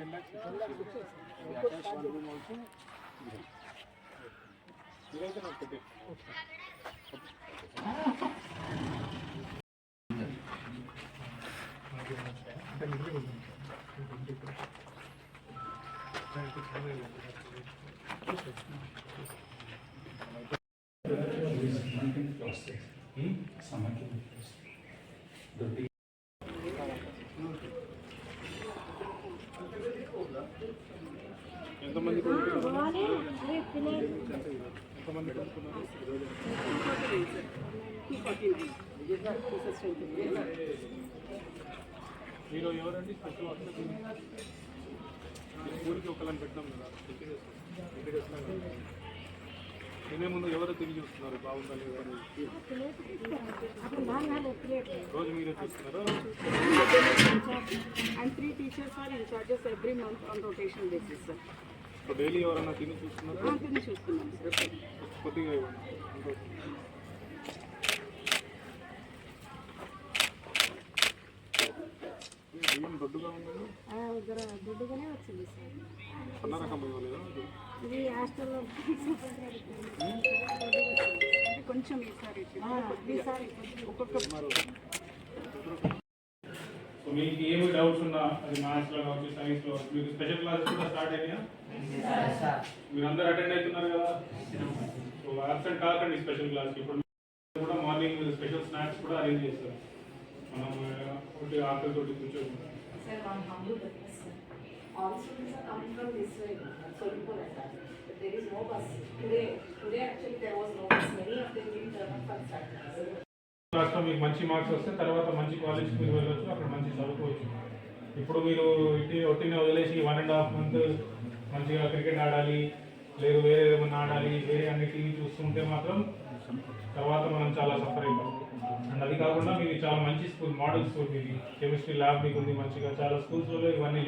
Something process. Hmm? Something process. The ఎంతమంది ఎంతమంది మీరు ఎవరండి? స్పెషల్ ఊరికి ఒకళ్ళని పెట్టాం కదా కదా. తినే ముందు ఎవరో తిరిగి చూస్తున్నారు? బాగుందా లేదా అని. రోజు మీరే చూస్తున్నారా? And three teachers are in charges every month on rotation basis, sir. So daily ఎవరైనా తిని చూస్తున్నారా అందుకని చూస్తున్నాం. కొద్దిగా ఇవ్వండి. బియ్యం దొడ్డుగా ఉందండి దుడ్డుగానే వచ్చింది సార్. సన్న రకం ఇవ్వలేదా ఇది? ఇది హాస్టల్లో కొంచెం ఈసారి ఒక్కొక్క మీకు ఏమి డౌట్స్ ఉన్నా అది మ్యాథ్స్ లో కావచ్చు సైన్స్ లో కావచ్చు మీకు స్పెషల్ క్లాసెస్ కూడా స్టార్ట్ అయినాయా మీరు అందరు అటెండ్ అవుతున్నారు కదా సో అబ్సెంట్ కాకండి స్పెషల్ క్లాస్ ఇప్పుడు కూడా మార్నింగ్ స్పెషల్ స్నాక్స్ కూడా అరేంజ్ చేస్తారు మనం ఆ, ఒకటి ఆకలి తోటి కూర్చోకుండా Sir, one humble request, sir. All students are coming from this way, Solipur and that. But there is no bus. Today, today actually there was no bus. Many of them didn't turn up for start రాష్ట్రం మీకు మంచి marks వస్తే తర్వాత మంచి కాలేజ్కి మీరు వెళ్ళొచ్చు అక్కడ మంచి చదువుకోవచ్చు. ఇప్పుడు మీరు ఇట్టి ఒట్టిని వదిలేసి వన్ అండ్ హాఫ్ మంత్ మంచిగా క్రికెట్ ఆడాలి లేదు వేరే ఏమన్నా ఆడాలి వేరే అన్ని టీవీ చూస్తుంటే మాత్రం తర్వాత మనం చాలా సఫర్ అవుతాం. అండ్ అది కాకుండా మీకు చాలా మంచి స్కూల్ మోడల్ స్కూల్ మీది కెమిస్ట్రీ ల్యాబ్ మీకు ఉంది మంచిగా చాలా స్కూల్స్లో ఇవన్నీ